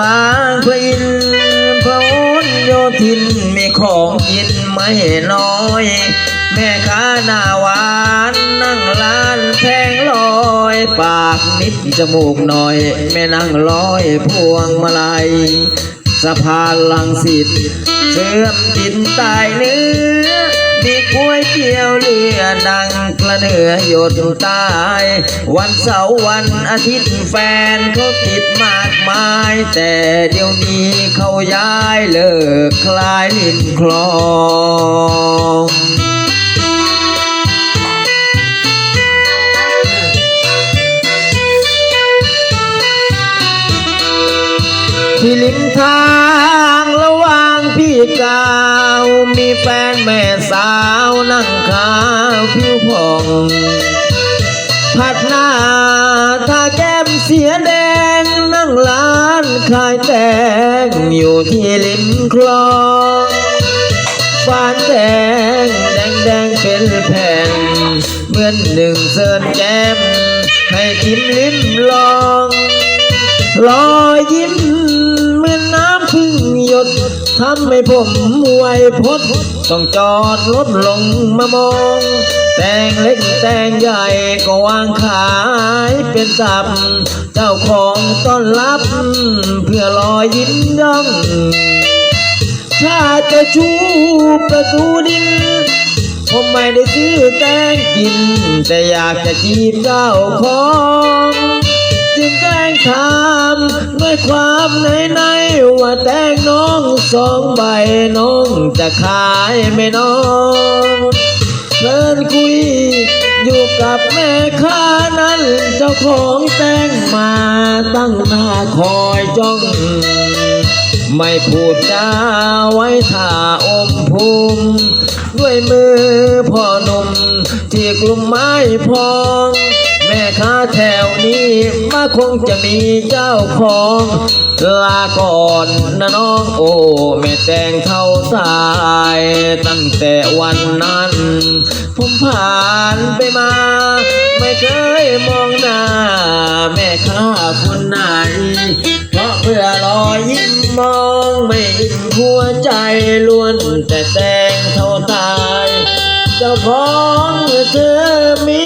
บางพระอินทร์พระนโยธินมีของกินไม่น้อย แม่ค้าหน้าหวานนั่งร้านแพงลอย ปากนิดจมูกหน่อย แม่นั่งร้อยพวงมาลัยสะพานลังสิตเชื่อมดินใต้เนื้อ มีก๋วยเตี๋ยวเรือดังกระเนือหยดตาย วันเสาร์วันอาทิตย์แฟนเขาติดมากมาย แต่เดี๋ยวนี้เขาย้ายเลิกคลายริมคลองที่ริมทางระหว่างพี่กาว มีแฟนแม่สาว ผัดหน้าทาแก้มเสียแดง นั่งร้านขายแตงอยู่ที่ริมคลองฟานแดงแดงแดงเป็นแผ่นเหมือนหนึ่งเซินแก้ม ให้ทิมลิ้มลองรอยยิ้มเหมือนน้ำพึ่งหยดทำให้ผมไวยพดต้องจอดรถลงมามอง แต่งเล็ก งใหญ่ก็วางขายเป็นสับ เจ้าของต้อนรับ เพื่อรอยยิ้มย่องถ้าจะชูประตูดิน ผมไม่ได้ซื้อแตงกิน แต่อยากจะจีบเจ้าของจึงแกล้งถามด้วยความในในว่าแตงน้องสองใบน้องจะขายไหม่น้อง กับแม่ค้านั้นเจ้าของแตงมาตั้งหน้าคอยจ้อง ไม่พูดจาไว้ท่าอมภูมิด้วยมือพ่อหนุ่มที่กลุ่มไม้พอง แม่ค้าแถวนี้มาคงจะมีเจ้าของ ลาก่อนนะน้องโอ้ แม่แตงเท่าสาย ตั้งแต่วันนั้น ผมผ่านไปมา หัวใจล้วนแต่แตงเท่าตาย เจ้าของเธอมี